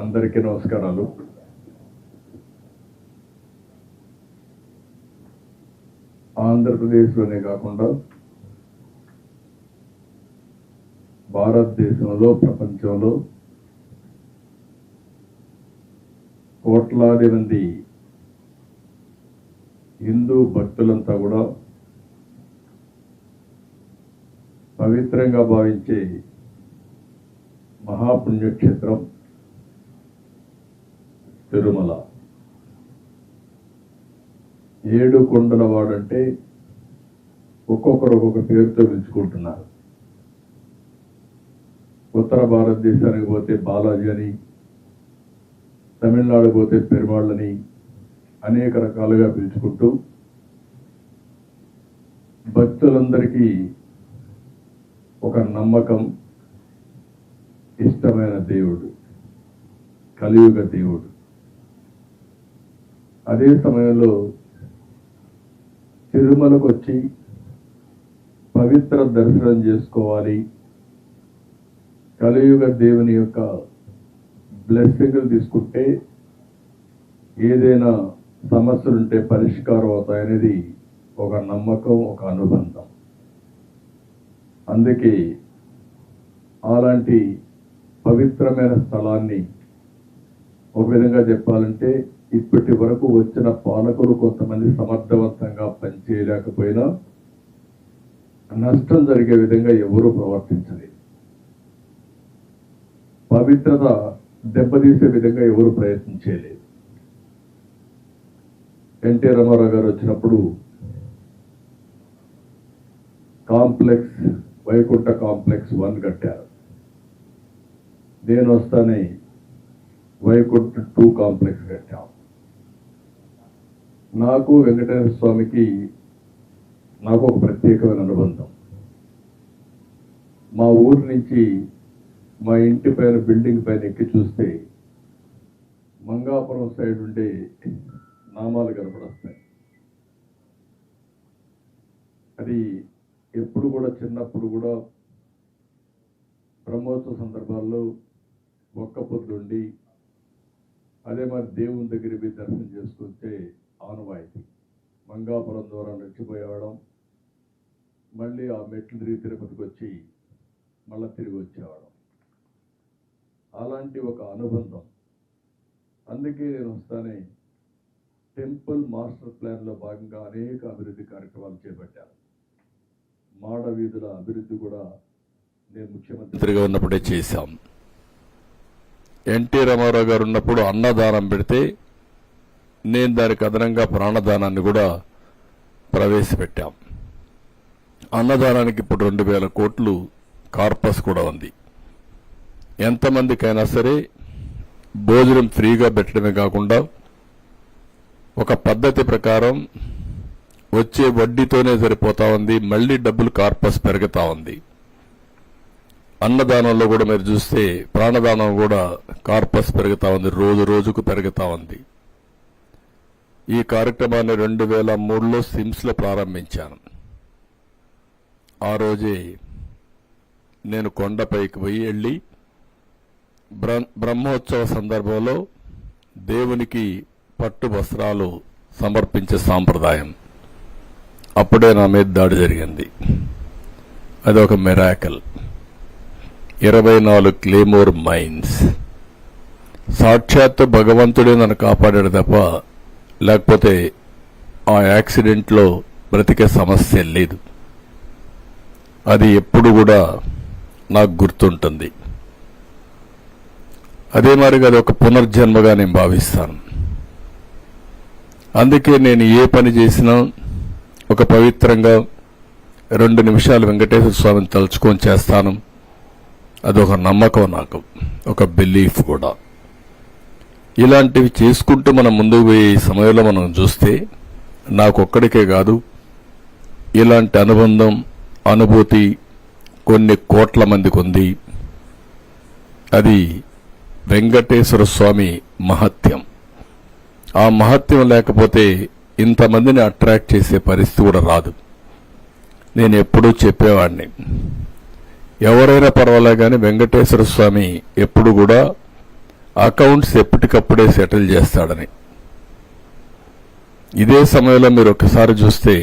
అందరికీ నమస్కారాలు. ఆంధ్రప్రదేశ్లోనే కాకుండా భారతదేశంలో ప్రపంచంలో కోట్లాది మంది హిందూ భక్తులంతా కూడా పవిత్రంగా భావించే మహాపుణ్యక్షేత్రం తిరుమల. ఏడు కొండల వాడంటే ఒక్కొక్కరు ఒక్కొక్క పేరుతో పిలుచుకుంటున్నారు. ఉత్తర భారతదేశానికి పోతే బాలాజీ అని తమిళనాడు పోతే పెరుమాళ్ళని అనేక రకాలుగా పిలుచుకుంటూ భక్తులందరికీ ఒక నమ్మకం ఇష్టమైన దేవుడు కలియుగ దేవుడు. అదే సమయంలో తిరుమలకు వచ్చి పవిత్ర దర్శనం చేసుకోవాలి. కలియుగ దేవుని యొక్క బ్లెస్సింగ్లు తీసుకుంటే ఏదైనా సమస్యలుంటే పరిష్కారం అవుతాయనేది ఒక నమ్మకం ఒక అనుబంధం. అందుకే అలాంటి పవిత్రమైన స్థలాన్ని ఒక విధంగా చెప్పాలంటే ఇప్పటి వరకు వచ్చిన పాలకులు కొంతమంది సమర్థవంతంగా పనిచేయలేకపోయినా నష్టం జరిగే విధంగా ఎవరూ ప్రవర్తించలేదు. పవిత్రత దెబ్బతీసే విధంగా ఎవరు ప్రయత్నించలేదు ఎన్టీ రామారావు గారు వచ్చినప్పుడు కాంప్లెక్స్ వైకుంఠ కాంప్లెక్స్ వన్ కట్టారు. నేను వస్తానే వైకుంఠ టూ కాంప్లెక్స్ కట్టాం. నాకు వెంకటేశ్వర స్వామికి నాకు ఒక ప్రత్యేకమైన అనుబంధం. మా ఊరు నుంచి మా ఇంటి పైన బిల్డింగ్ పైన ఎక్కి చూస్తే మంగాపురం సైడ్ ఉండే నామాలు కనపడొస్తాయి. అది ఎప్పుడు కూడా చిన్నప్పుడు కూడా బ్రహ్మోత్సవ సందర్భాల్లో ఒక్క పొద్దుండి అదే మరి దేవుని దగ్గరికి పోయి దర్శనం చేసుకుంటే ఆనవాయితీ మంగాపురం ద్వారా నడిచిపోయేవాడం మళ్ళీ ఆ మెట్లు తిరిగి తిరుపతికి వచ్చి మళ్ళీ తిరిగి వచ్చేవాడం అలాంటి ఒక అనుబంధం. అందుకే నేను వస్తానే టెంపుల్ మాస్టర్ ప్లాన్లో భాగంగా అనేక అభివృద్ధి కార్యక్రమాలు చేపట్టాను. మాడ వీధుల అభివృద్ధి కూడా నేను ముఖ్యమంత్రిగా ఉన్నప్పుడే చేశాం. ఎన్టీ రామారావు గారు ఉన్నప్పుడు అన్నదానం పెడితే నేను దానికి అదనంగా ప్రాణదానాన్ని కూడా ప్రవేశపెట్టాం. అన్నదానానికి ఇప్పుడు రెండు వేల కోట్లు కార్పస్ కూడా ఉంది. ఎంతమందికైనా సరే భోజనం ఫ్రీగా పెట్టడమే కాకుండా ఒక పద్ధతి ప్రకారం వచ్చే వడ్డీతోనే సరిపోతా ఉంది మళ్ళీ డబ్బులు కార్పస్ పెరుగుతా ఉంది. అన్నదానంలో కూడా మీరు చూస్తే ప్రాణదానం కూడా కార్పస్ పెరుగుతా ఉంది రోజు రోజుకు పెరుగుతా ఉంది. ఈ కార్యక్రమాన్ని రెండు వేల మూడులో సిమ్స్లో ప్రారంభించాను. ఆ రోజే నేను కొండపైకి పోయి వెళ్ళి బ్రహ్మోత్సవ సందర్భంలో దేవునికి పట్టు వస్త్రాలు సమర్పించే సాంప్రదాయం. అప్పుడే నా మీద దాడి జరిగింది. అది ఒక మెరాకల్. ఇరవై నాలుగు క్లేమోర్ మైన్స్. సాక్షాత్తు భగవంతుడే నన్ను కాపాడాడు తప్ప లేకపోతే ఆ యాక్సిడెంట్లో బ్రతికే సమస్య లేదు. అది ఎప్పుడు కూడా నాకు గుర్తుంటుంది. అదే మరిగా అది ఒక పునర్జన్మగా నేను భావిస్తాను. అందుకే నేను ఏ పని చేసినా ఒక పవిత్రంగా రెండు నిమిషాలు వెంకటేశ్వర స్వామిని తలుచుకొని చేస్తాను. అదొక నమ్మకం నాకు ఒక బిలీఫ్ కూడా. ఇలాంటివి చేసుకుంటూ మనం ముందుకు పోయే సమయంలో మనం చూస్తే నాకొక్కడికే కాదు ఇలాంటి అనుబంధం అనుభూతి కొన్ని కోట్ల మందికి ఉంది. అది వెంకటేశ్వర స్వామి మహత్యం. ఆ మహత్యం లేకపోతే ఇంతమందిని అట్రాక్ట్ చేసే పరిస్థితి కూడా రాదు. నేను ఎప్పుడూ చెప్పేవాడిని. ఎవరైనా పర్వాలే కానీ వెంకటేశ్వర స్వామి ఎప్పుడు కూడా అకౌంట్స్ ఎప్పటికప్పుడే సెటిల్ చేస్తాడని. ఇదే సమయంలో మీరు ఒకసారి చూస్తే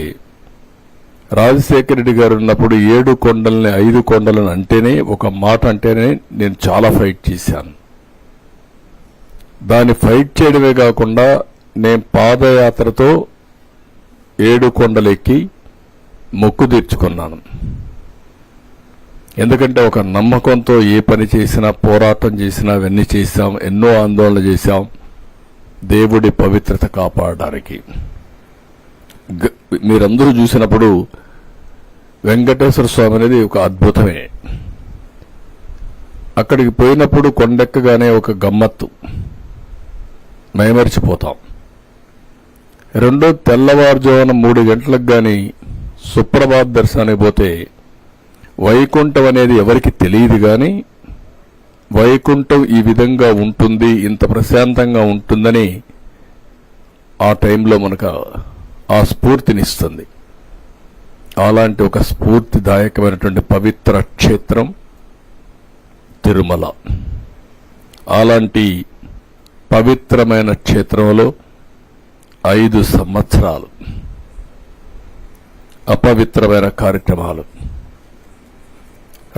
రాజశేఖర రెడ్డి గారు ఉన్నప్పుడు ఏడు కొండల్ని ఐదు కొండలను అంటేనే ఒక మాట అంటేనే నేను చాలా ఫైట్ చేశాను. దాన్ని ఫైట్ చేయడమే కాకుండా నేను పాదయాత్రతో ఏడు కొండలెక్కి మొక్కు తీర్చుకున్నాను. ఎందుకంటే ఒక నమ్మకంతో ఏ పని చేసినా పోరాటం చేసినా అవన్నీ చేశాం ఎన్నో ఆందోళన చేశాం దేవుడి పవిత్రత కాపాడడానికి. మీరందరూ చూసినప్పుడు వెంకటేశ్వర స్వామి అనేది ఒక అద్భుతమే. అక్కడికి పోయినప్పుడు కొండెక్కగానే ఒక గమ్మత్తు. మైమరిచిపోతాం. రెండో తెల్లవారుజామున మూడు గంటలకు కానీ సుప్రభాత్ దర్శనానికి పోతే వైకుంఠం అనేది ఎవరికి తెలియదు గాని వైకుంఠం ఈ విధంగా ఉంటుంది ఇంత ప్రశాంతంగా ఉంటుందని ఆ టైంలో మనకు ఆ స్ఫూర్తినిస్తుంది. అలాంటి ఒక స్ఫూర్తిదాయకమైనటువంటి పవిత్ర క్షేత్రం తిరుమల. అలాంటి పవిత్రమైన క్షేత్రంలో ఐదు సంవత్సరాలు. అపవిత్రమైన కార్యక్రమాలు.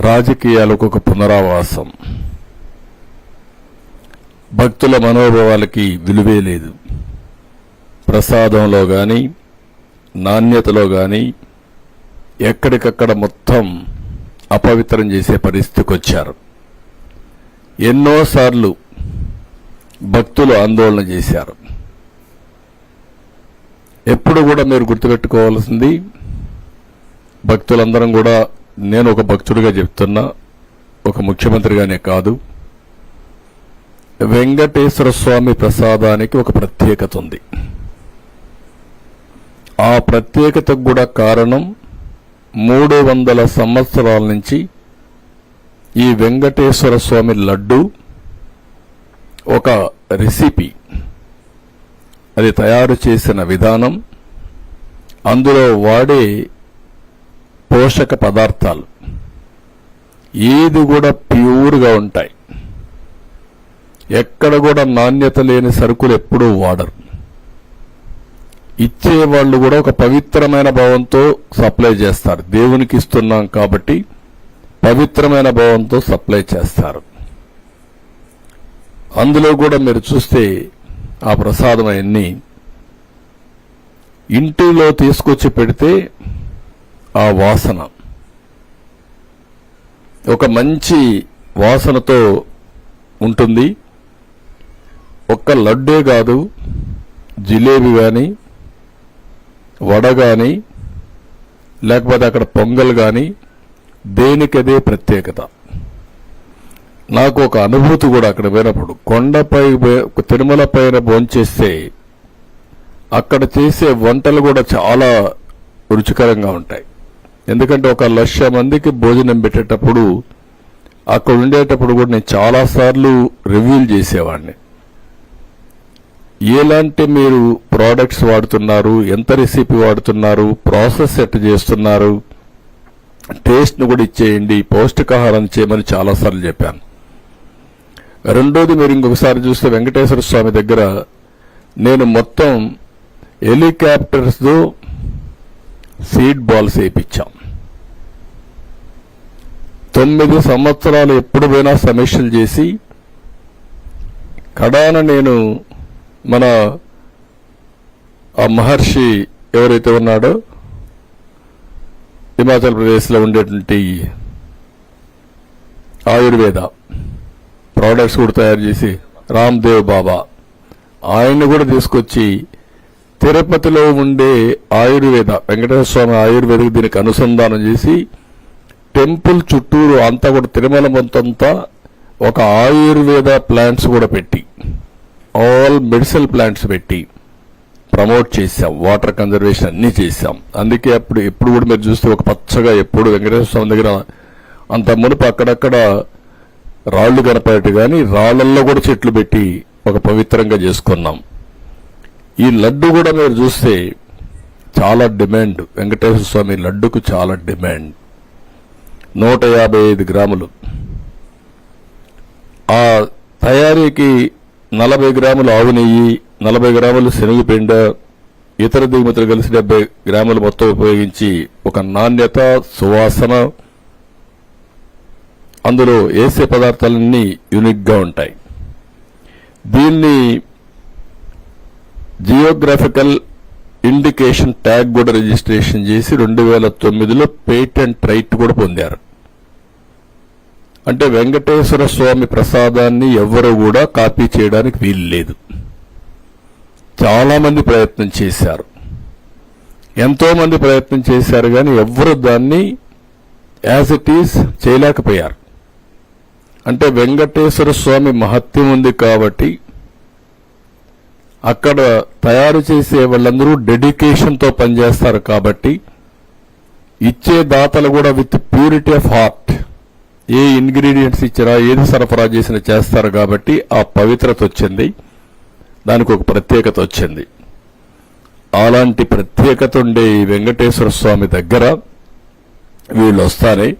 రాజకీయాలకు ఒక పునరావాసం. భక్తుల మనోభావాలకి విలువే లేదు. ప్రసాదంలో కానీ నాణ్యతలో కానీ ఎక్కడికక్కడ మొత్తం అపవిత్రం చేసే పరిస్థితికి వచ్చారు ఎన్నోసార్లు భక్తులు ఆందోళన చేశారు. ఎప్పుడు కూడా మీరు గుర్తుపెట్టుకోవాల్సింది భక్తులందరం కూడా నేను ఒక భక్తుడిగా చెప్తున్నా ఒక ముఖ్యమంత్రిగానే కాదు. వెంకటేశ్వర స్వామి ప్రసాదానికి ఒక ప్రత్యేకత ఉంది. ఆ ప్రత్యేకతకు కూడా కారణం మూడు వందల సంవత్సరాల నుంచి ఈ వెంకటేశ్వర స్వామి లడ్డు ఒక రెసిపీ. అది తయారు చేసిన విధానం అందులో వాడే పోషక పదార్థాలు. ఏది కూడా ప్యూర్గా ఉంటాయి. ఎక్కడ కూడా నాణ్యత లేని సరుకులు ఎప్పుడూ వాడరు. ఇచ్చేవాళ్ళు కూడా ఒక పవిత్రమైన భావంతో సప్లై చేస్తారు. దేవునికి ఇస్తున్నాం కాబట్టి పవిత్రమైన భావంతో సప్లై చేస్తారు. అందులో కూడా మీరు చూస్తే ఆ ప్రసాదం అవన్నీ ఇంటిలో తీసుకొచ్చి పెడితే ఆ వాసన. ఒక మంచి వాసనతో ఉంటుంది. ఒక్క లడ్డే కాదు జిలేబీ కానీ వడ కానీ లేకపోతే అక్కడ పొంగల్ కానీ దేనికదే ప్రత్యేకత. నాకు ఒక అనుభూతి కూడా అక్కడ పోయినప్పుడు కొండపై తిరుమల పైన భోంచేస్తే అక్కడ చేసే వంటలు కూడా చాలా రుచికరంగా ఉంటాయి. ఎందుకంటే ఒక లక్ష మందికి భోజనం పెట్టేటప్పుడు అక్కడ ఉండేటప్పుడు కూడా నేను చాలాసార్లు రివ్యూలు చేసేవాడిని. ఎలాంటి మీరు ప్రోడక్ట్స్ వాడుతున్నారు ఎంత రెసిపీ వాడుతున్నారు ప్రాసెస్ ఎట్ చేస్తున్నారు టేస్ట్ను కూడా ఇచ్చేయండి పౌష్టికాహారం చేయమని చాలాసార్లు చెప్పాను. రెండోది మీరు ఇంకొకసారి చూస్తే వెంకటేశ్వర స్వామి దగ్గర నేను మొత్తం హెలికాప్టర్స్తో సీడ్ బాల్స్ వేయించాం. తొమ్మిది సంవత్సరాలు ఎప్పుడు పోయినా సమీక్షలు చేసి కడాన నేను మన ఆ మహర్షి ఎవరైతే ఉన్నాడో హిమాచల్ ప్రదేశ్లో ఉండేటువంటి ఆయుర్వేద ప్రోడక్ట్స్ కూడా తయారు చేసి రామ్దేవ్ బాబా ఆయన్ని కూడా తీసుకొచ్చి తిరుపతిలో ఉండే ఆయుర్వేద వెంకటేశ్వర స్వామి ఆయుర్వేదకు దీనికి అనుసంధానం చేసి టెంపుల్ చుట్టూరు అంతా కూడా తిరుమల మొత్తంతా ఒక ఆయుర్వేద ప్లాంట్స్ కూడా పెట్టి ఆల్ మెడిసిన్ ప్లాంట్స్ పెట్టి ప్రమోట్ చేశాం. వాటర్ కన్జర్వేషన్ అన్ని చేశాం. అందుకే అప్పుడు ఎప్పుడు కూడా మీరు చూస్తే ఒక పచ్చగా ఎప్పుడు వెంకటేశ్వర స్వామి దగ్గర అంత మునుపు అక్కడక్కడ రాళ్ళు కనపడేట్టు కానీ రాళ్ళల్లో కూడా చెట్లు పెట్టి ఒక పవిత్రంగా చేసుకున్నాం. ఈ లడ్డు కూడా మీరు చూస్తే చాలా డిమాండ్. వెంకటేశ్వర స్వామి లడ్డుకు చాలా డిమాండ్. నూట యాభై ఐదు గ్రాములు. ఆ తయారీకి నలభై గ్రాములు ఆవు నెయ్యి నలభై గ్రాములు శనగపిండ ఇతర దిగుమతులు కలిసి డెబ్బై గ్రాములు మొత్తం ఉపయోగించి ఒక నాణ్యత సువాసన అందులో వేసే పదార్థాలన్నీ యూనిక్గా ఉంటాయి. దీన్ని జియోగ్రాఫికల్ ఇండికేషన్ ట్యాగ్ కూడా రిజిస్ట్రేషన్ చేసి రెండు వేల తొమ్మిదిలో పేటెంట్ రైట్ కూడా పొందారు. అంటే వెంకటేశ్వర స్వామి ప్రసాదాన్ని ఎవ్వరూ కూడా కాపీ చేయడానికి వీలు లేదు. చాలామంది ప్రయత్నం చేశారు. ఎంతోమంది ప్రయత్నం చేశారు కానీ ఎవ్వరు దాన్ని యాజ్ ఇట్ ఈస్ చేయలేకపోయారు. అంటే వెంకటేశ్వర స్వామి మహత్యం ఉంది కాబట్టి అక్కడ తయారు చేసే వాళ్ళందరూ డెడికేషన్తో పనిచేస్తారు కాబట్టి ఇచ్చే దాతలు కూడా విత్ ప్యూరిటీ ఆఫ్ హార్ట్ ఏ ఇంగ్రీడియంట్స్ ఇచ్చినా ఏది సరఫరా చేసినా చేస్తారు కాబట్టి ఆ పవిత్రత వచ్చింది. దానికి ఒక ప్రత్యేకత వచ్చింది. అలాంటి ప్రత్యేకత ఉండే ఈ వెంకటేశ్వర స్వామి దగ్గర వీళ్ళు వస్తారే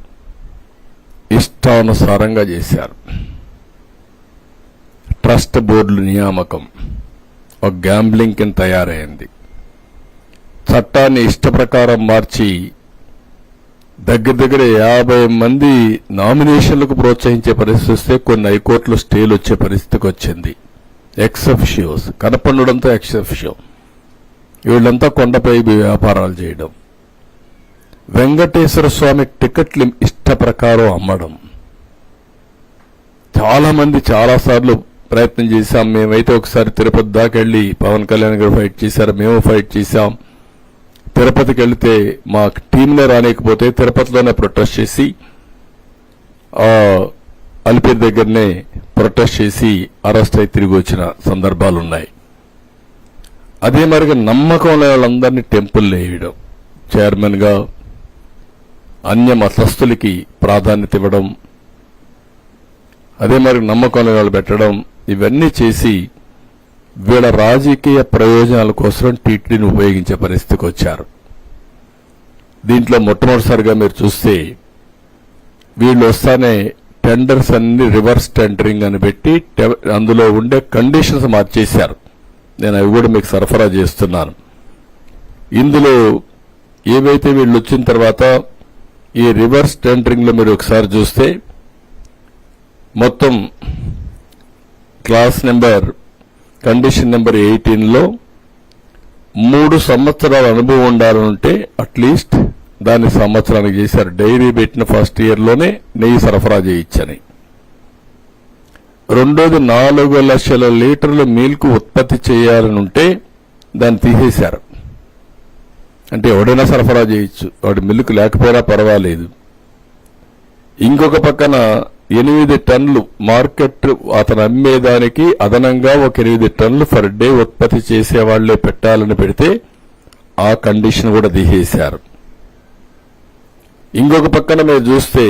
ఇష్టానుసారంగా చేశారు. ట్రస్ట్ బోర్డుల నియామకం. ఒక గ్యాంబ్లింగ్ కింద తయారైంది. చట్టాన్ని ఇష్టప్రకారం మార్చి దగ్గర దగ్గర యాభై మంది నామినేషన్లకు ప్రోత్సహించే పరిస్థితి వస్తే కొన్ని హైకోర్టులో స్టేలు వచ్చే పరిస్థితికి వచ్చింది. ఎక్సెఫ్షియోస్ కనపండుడంతా ఎక్సెఫ్షియో వీళ్ళంతా కొండపై వ్యాపారాలు చేయడం. వెంకటేశ్వర స్వామి టికెట్లు ఇష్ట ప్రకారం అమ్మడం. చాలా మంది చాలాసార్లు ప్రయత్నం చేశాం. మేమైతే ఒకసారి తిరుపతి దాకా వెళ్ళి పవన్ కళ్యాణ్ గారు ఫైట్ చేశారు. మేము ఫైట్ చేశాం. తిరుపతికి వెళితే మా టీంలో రానికపోతే తిరుపతిలోనే ప్రొటెస్ట్ చేసి అల్పేర్ దగ్గరనే ప్రొటెస్ట్ చేసి అరెస్ట్ అయి తిరిగి వచ్చిన సందర్భాలు ఉన్నాయి అదే మరిగా నమ్మకం లేని వాళ్ళందరినీ టెంపుల్ వేయడం చైర్మన్గా అన్య మతస్థులకి ప్రాధాన్యత ఇవ్వడం అదే మరి నమ్మకం వాళ్ళు పెట్టడం ఇవన్నీ చేసి వీళ్ళ రాజకీయ ప్రయోజనాల కోసం టీటీడీని ఉపయోగించే పరిస్థితికి వచ్చారు. దీంట్లో మొట్టమొదటిసారిగా మీరు చూస్తే వీళ్ళు వస్తానే టెండర్స్ అన్ని రివర్స్ టెండరింగ్ అని పెట్టి అందులో ఉండే కండిషన్స్ మార్చేశారు. నేను అవి కూడా మీకు సరఫరా చేస్తున్నాను. ఇందులో ఏవైతే వీళ్ళు వచ్చిన తర్వాత ఈ రివర్స్ టెండరింగ్లో మీరు ఒకసారి చూస్తే మొత్తం క్లాస్ నెంబర్ కండిషన్ నెంబర్ ఎయిటీన్లో మూడు సంవత్సరాల అనుభవం ఉండాలంటే అట్లీస్ట్ దాన్ని సంవత్సరానికి చేశారు. డైరీ పెట్టిన ఫస్ట్ ఇయర్లోనే నెయ్యి సరఫరా చేయించని. రెండోది నాలుగు లక్షల లీటర్ల మిల్క్ ఉత్పత్తి చేయాలని ఉంటే దాన్ని తీసేశారు. అంటే ఎవడైనా సరఫరా చేయొచ్చు. వాడి మిల్క్ లేకపోయినా పర్వాలేదు. ఇంకొక పక్కన ఎనిమిది టన్నులు మార్కెట్ అతను అమ్మేదానికి అదనంగా ఒక ఎనిమిది టన్నులు పర్ డే ఉత్పత్తి చేసేవాళ్ళే పెట్టాలని పెడితే ఆ కండిషన్ కూడా దిహేశారు. ఇంకొక పక్కన మీరు చూస్తే